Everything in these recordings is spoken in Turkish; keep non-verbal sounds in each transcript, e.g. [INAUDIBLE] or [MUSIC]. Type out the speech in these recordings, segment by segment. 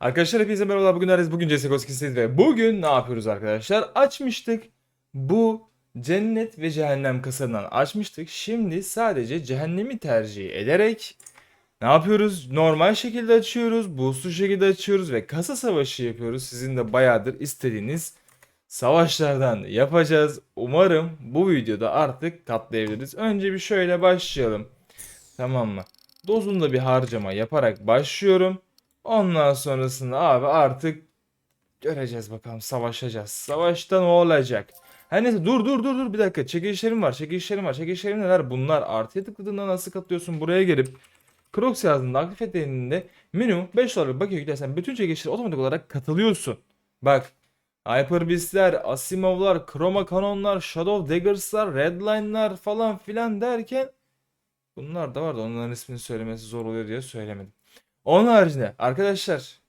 Arkadaşlar hepinize merhabalar. Bugün neredeyiz? Bugün CSGO skinsiz ve bugün ne yapıyoruz arkadaşlar? Açmıştık. Bu cennet ve cehennem kasadan açmıştık. Şimdi sadece cehennemi tercih ederek ne yapıyoruz? Normal şekilde açıyoruz. Boostlu şekilde açıyoruz ve kasa savaşı yapıyoruz. Sizin de bayağıdır istediğiniz savaşlardan yapacağız. Umarım bu videoda artık katlayabiliriz. Önce bir şöyle başlayalım. Tamam mı? Dozunda bir harcama yaparak başlıyorum. Ondan sonrasında abi artık göreceğiz bakalım savaşacağız. Savaşta ne olacak? Her neyse dur dur dur dur bir dakika çekilişlerim var çekilişlerim var çekilişlerim neler bunlar artıya tıkladığında nasıl katılıyorsun buraya gelip Crocs yazdığında aktif ettiğinde minimum 5 dolar bakıyor gidersen bütün çekilişlere otomatik olarak katılıyorsun. Bak Hyper Beast'ler, Asimov'lar, Chroma Canon'lar, Shadow Daggers'lar, Redline'lar falan filan derken bunlar da vardı onların ismini söylemesi zor oluyor diye söylemedim. Onun haricinde arkadaşlar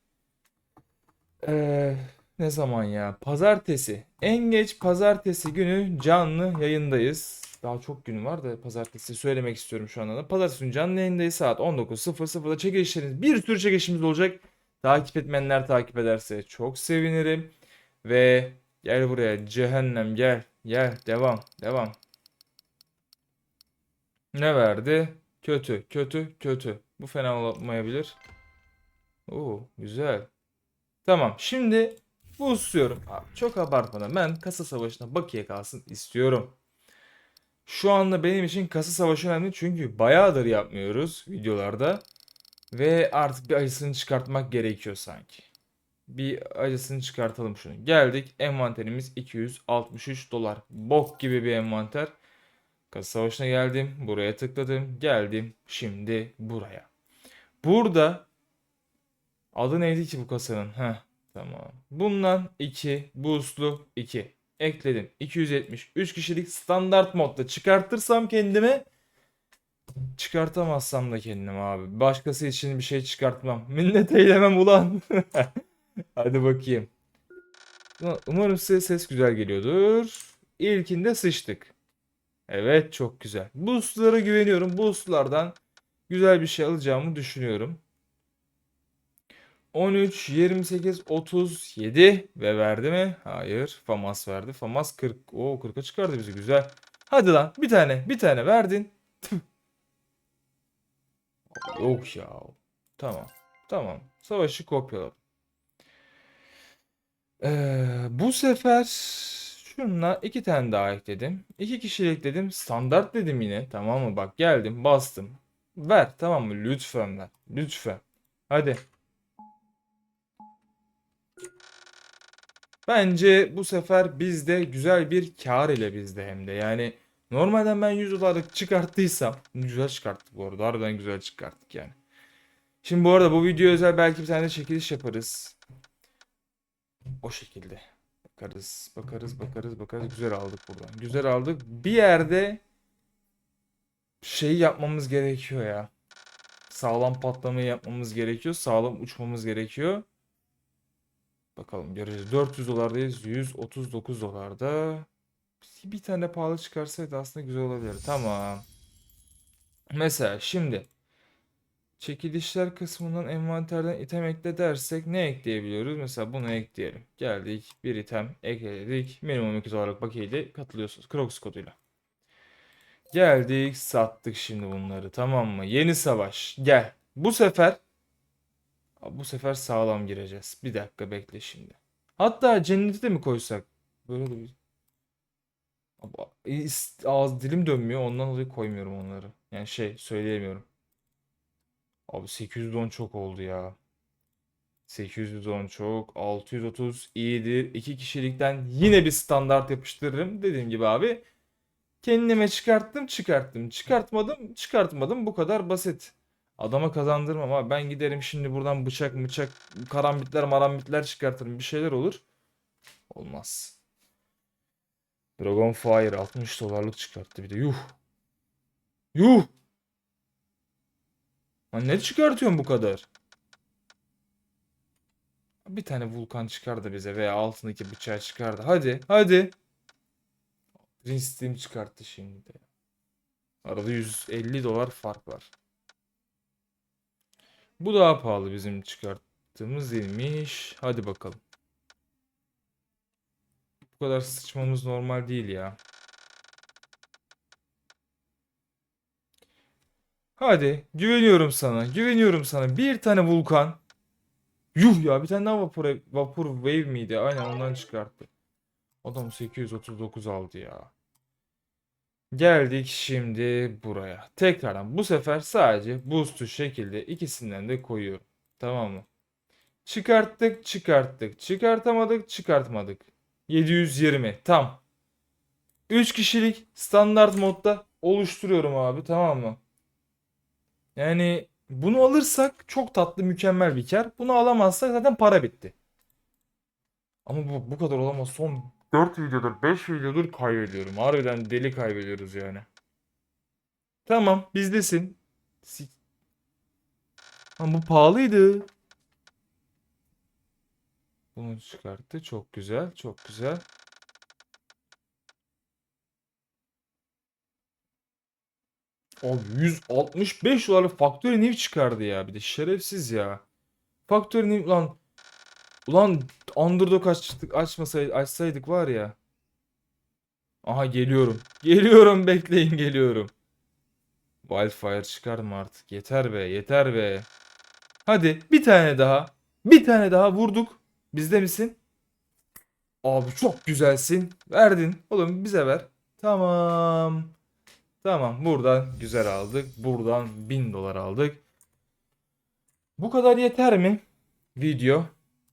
eee, ne zaman ya? Pazartesi. En geç pazartesi günü canlı yayındayız. Daha çok gün var da pazartesi söylemek istiyorum şu anda da. Pazartesi günü canlı yayındayız saat 19.00'da çekilişleriniz bir sürü çekilişimiz olacak. Takip etmeyenler takip ederse çok sevinirim. Ve gel buraya cehennem gel. Gel devam devam. Ne verdi? Kötü kötü kötü. Bu fena olmayabilir. Oo güzel. Tamam şimdi bu istiyorum. Çok abartmadan ben kasa savaşına bakiye kalsın istiyorum. Şu anda benim için kasa savaşı önemli çünkü bayağıdır yapmıyoruz videolarda. Ve artık bir acısını çıkartmak gerekiyor sanki. Bir acısını çıkartalım şunu. Geldik envanterimiz 263 dolar. Bok gibi bir envanter. Kasa savaşına geldim. Buraya tıkladım. Geldim. Şimdi buraya. Burada adı neydi ki bu kasanın? Heh, tamam. Bundan 2 boostlu 2 ekledim. 270 3 kişilik standart modda çıkartırsam kendime çıkartamazsam da kendim abi. Başkası için bir şey çıkartmam. Minnet eylemem ulan. [LAUGHS] Hadi bakayım. Umarım size ses güzel geliyordur. İlkinde sıçtık. Evet çok güzel. Boostlara güveniyorum. Boostlardan güzel bir şey alacağımı düşünüyorum. 13, 28, 37 ve verdi mi? Hayır. Famas verdi. Famas 40. Oo 40'a çıkardı bizi güzel. Hadi lan bir tane bir tane verdin. Yok ya. Tamam. Tamam. Savaşı kopyaladım. Ee, bu sefer şunla iki tane daha ekledim. İki kişilik dedim. Standart dedim yine. Tamam mı? Bak geldim bastım. Ver tamam mı? Lütfen ver. Lütfen. Hadi. Bence bu sefer bizde güzel bir kar ile bizde hem de. Yani normalden ben 100 dolarlık çıkarttıysam güzel çıkarttık bu arada. Harbiden güzel çıkarttık yani. Şimdi bu arada bu video özel belki bir tane çekiliş yaparız. O şekilde. Bakarız, bakarız, bakarız, bakarız. Güzel aldık buradan. Güzel aldık. Bir yerde şey yapmamız gerekiyor ya. Sağlam patlamayı yapmamız gerekiyor. Sağlam uçmamız gerekiyor. Bakalım göreceğiz. 400 dolardayız. 139 dolarda. Bir tane pahalı çıkarsaydı aslında güzel olabilir. Tamam. Mesela şimdi çekilişler kısmından envanterden item ekle dersek ne ekleyebiliyoruz? Mesela bunu ekleyelim. Geldik bir item ekledik. Minimum 2 dolarlık bakiyeyle katılıyorsunuz. Crocs koduyla. Geldik sattık şimdi bunları tamam mı? Yeni savaş gel. Bu sefer bu sefer sağlam gireceğiz. Bir dakika bekle şimdi. Hatta cenneti de mi koysak? Böyle de bir... İs- ağız dilim dönmüyor ondan dolayı koymuyorum onları. Yani şey söyleyemiyorum. Abi 810 çok oldu ya. 810 çok. 630 iyidir. 2 kişilikten yine bir standart yapıştırırım. Dediğim gibi abi. Kendime çıkarttım çıkarttım. Çıkartmadım çıkartmadım. Bu kadar basit. Adama kazandırmam ama ben giderim şimdi buradan bıçak bıçak karambitler marambitler çıkartırım. Bir şeyler olur. Olmaz. Dragon Fire 60 dolarlık çıkarttı bir de. Yuh. Yuh. Lan ne çıkartıyorsun bu kadar? Bir tane vulkan çıkardı bize veya altındaki bıçağı çıkardı. Hadi, hadi. Green Steam çıkarttı şimdi de. Arada 150 dolar fark var. Bu daha pahalı bizim çıkart Yaptığımız değilmiş. Hadi bakalım. Bu kadar sıçmamız normal değil ya. Hadi güveniyorum sana. Güveniyorum sana. Bir tane vulkan. Yuh ya bir tane daha vapur, vapur wave miydi? Aynen ondan çıkarttı. Adam 839 aldı ya. Geldik şimdi buraya. Tekrardan bu sefer sadece boost'u şekilde ikisinden de koyuyorum. Tamam mı? Çıkarttık, çıkarttık. Çıkartamadık, çıkartmadık. 720 tam. 3 kişilik standart modda oluşturuyorum abi tamam mı? Yani bunu alırsak çok tatlı mükemmel bir kar. Bunu alamazsak zaten para bitti. Ama bu, bu kadar olamaz. Son 4 videodur 5 videodur kaybediyorum. Harbiden deli kaybediyoruz yani. Tamam bizdesin. Si- Ama bu pahalıydı. Bunu çıkarttı. Çok güzel. Çok güzel. Abi 165 dolarlık Factory New çıkardı ya. Bir de şerefsiz ya. Factory New lan. Ulan Underdog açtık, açmasaydık, açsaydık var ya. Aha geliyorum. Geliyorum bekleyin geliyorum. Wildfire çıkarma artık. Yeter be yeter be. Hadi bir tane daha. Bir tane daha vurduk. Bizde misin? Abi çok güzelsin. Verdin. Oğlum bize ver. Tamam. Tamam buradan güzel aldık. Buradan 1000 dolar aldık. Bu kadar yeter mi? Video.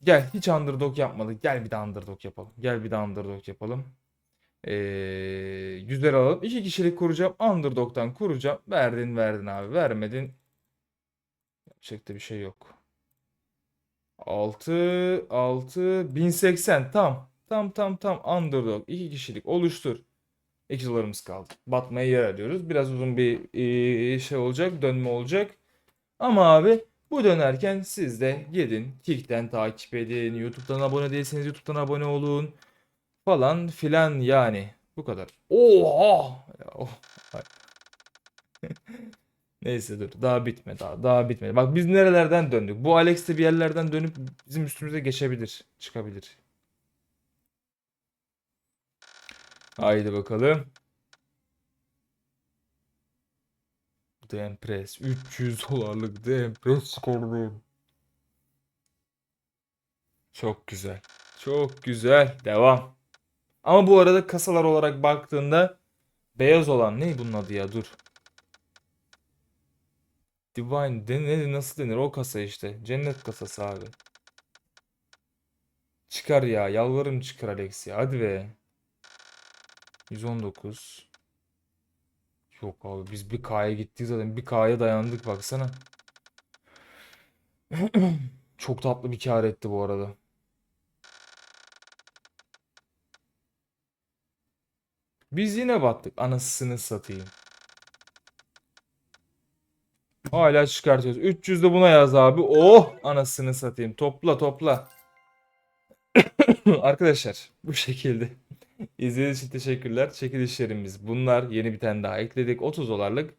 Gel hiç underdog yapmadık. Gel bir de underdog yapalım. Gel bir de underdog yapalım. Ee, güzel alalım. İki kişilik kuracağım. Underdog'dan kuracağım. Verdin verdin abi. Vermedin. Yapacak da bir şey yok. 6 6 1080 tam. Tam tam tam underdog. iki kişilik oluştur. 2 dolarımız kaldı. Batmaya yer arıyoruz. Biraz uzun bir ee, şey olacak. Dönme olacak. Ama abi bu dönerken siz de gidin. Kick'ten takip edin. YouTube'dan abone değilseniz YouTube'dan abone olun. Falan filan yani. Bu kadar. Oha! Oh. [LAUGHS] Neyse dur. Daha bitme daha. Daha bitmedi. Bak biz nerelerden döndük. Bu Alex de bir yerlerden dönüp bizim üstümüze geçebilir. Çıkabilir. Haydi bakalım. Dempres. 300 dolarlık Dempres çıkardım. Çok güzel. Çok güzel. Devam. Ama bu arada kasalar olarak baktığında beyaz olan ne bunun adı ya dur. Divine de, ne, nasıl denir o kasa işte. Cennet kasası abi. Çıkar ya yalvarırım çıkar Alex ya hadi be. 119. Yok abi biz bir K'ya gittik zaten bir K'ya dayandık baksana. [CLEARS THROAT] Çok tatlı bir kar etti bu arada. Biz yine battık. Anasını satayım. Hala çıkartıyoruz. 300 de buna yaz abi. Oh anasını satayım. Topla topla. [CLEARS THROAT] Arkadaşlar bu şekilde. İzlediğiniz için teşekkürler. Çekilişlerimiz bunlar. Yeni bir tane daha ekledik. 30 dolarlık.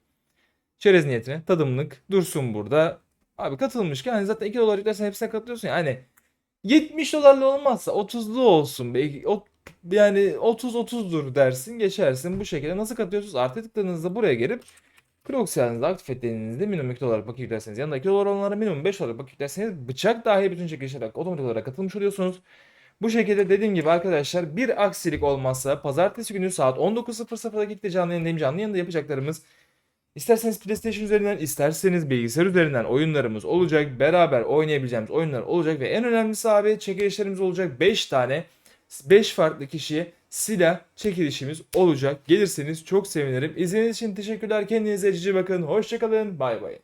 Çerez niyetine tadımlık dursun burada. Abi katılmışken hani zaten 2 dolar yüklersen hepsine katılıyorsun ya. Hani 70 dolarlı olmazsa 30'lu olsun. Belki o yani 30-30'dur dersin geçersin. Bu şekilde nasıl katıyorsunuz? Artı tıkladığınızda buraya gelip Proxy'lerinizi aktif ettiğinizde minimum 2 dolar paket yüklerseniz yanında 2 dolar olanlara minimum 5 dolar paket yüklerseniz bıçak dahi bütün çekilişlere otomatik olarak katılmış oluyorsunuz. Bu şekilde dediğim gibi arkadaşlar bir aksilik olmazsa pazartesi günü saat 19.00'da Kick'te canlı yayındayım. Canlı yayında yapacaklarımız İsterseniz PlayStation üzerinden, isterseniz bilgisayar üzerinden oyunlarımız olacak. Beraber oynayabileceğimiz oyunlar olacak ve en önemlisi abi çekilişlerimiz olacak. 5 tane 5 farklı kişiye silah çekilişimiz olacak. Gelirseniz çok sevinirim. İzlediğiniz için teşekkürler. Kendinize cici bakın. Hoşçakalın. Bay bay.